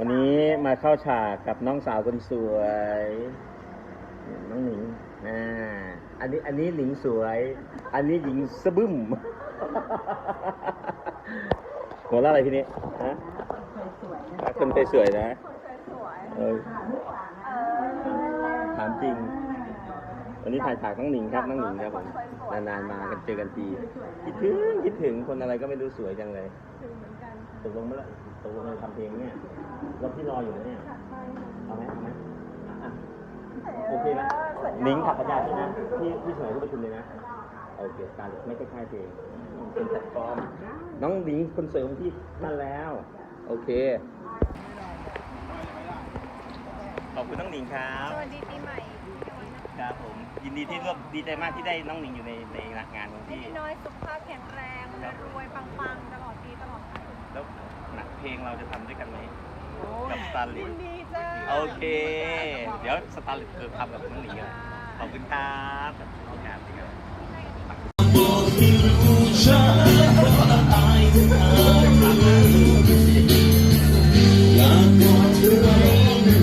วันนี้มาเข้าฉากกับน้องสาวคนสวย น้องหนิงอ่าอันนี้อันนี้หนิงสวย อันนี้หญิงสะบึ้ม หัวเราะอะไรพี่นี้ฮะคนสวยๆนะเออถามจริง วันนี้ถ่ายฉากน้องหนิงครับน้องหนิงครับผมนานๆมากันเจอกันทีคิดถึงคิดถึงคนอะไรก็ไม่รู้สวยจังเลยตกลงเมื่อไหร่ ตกลงจะทำเพลงเนี่ยรถที่รออยู่นะเนี่ยเอาไหมเอาไหมอะอะโอเคนะหนิงขับประจาใช่ไหมที่ที่สมัยที่ประชุมเลยนะ โอเคการไม่ใช่ค่ายเพลงเป็นแพลตฟอร์มน้องหนิงคนสวยของพี่นั่นแล้ว โอเค ขอบคุณน้องหนิงครับ สวัสดีปีใหม่พี่น้อยนะครับผม ยินดีที่ร่วมดีใจมากที่ได้น้องหนิงอยู่ในในงานของให้พี่ พี่น้อยสุขภาพแข็งแรงรวยๆปังๆ เพลงเราจะทำด้วยกันไหมกับสตาร์ลิยิตนดีจ้าโอเค เดี๋ยวสตาร์ลิตเออทำกับน้องหนิงเลยขอบคุณครับขอบคุณครับ อยากกอดเธอไว้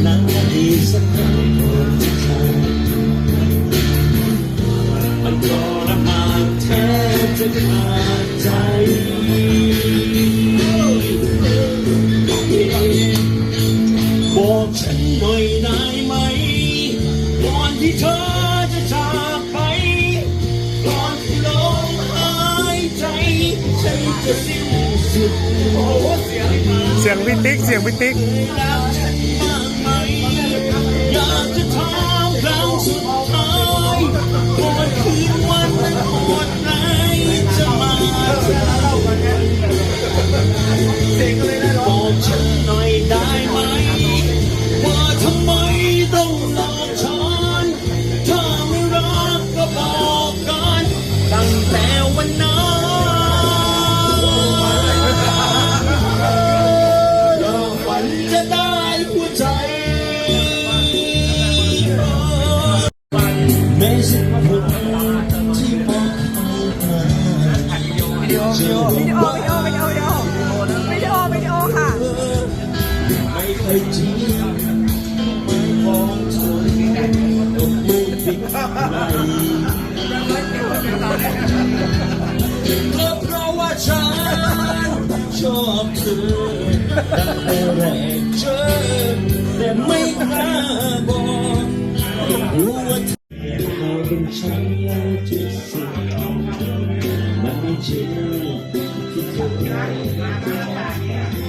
นานอีกสักครั้งมันทรมานแทบจะขาดใจ บอกฉันหน่อยได้ไหม ก่อนที่เธอจะจากไป ก่อนที่ลมหายใจ ฉันจะสิ้นสุดโอ้เสียงเสียงพี่ติ๊กเสียงพี่ติ๊กรักฉันบ้ ได้สินที่บดีโอวิดีโดีโอวิดีโดีโอวิดีโดีโอค่ะไม่เคยจริไม่มองเธอต้องไม่ติดไหก็เพราะว่าฉันชอบเธอตั้ม่แรกเจอแต่ไม่กล้าบอกรู้ว่าเธ เป็นชายาจิตสิมันไม่เชื่อที่เธอ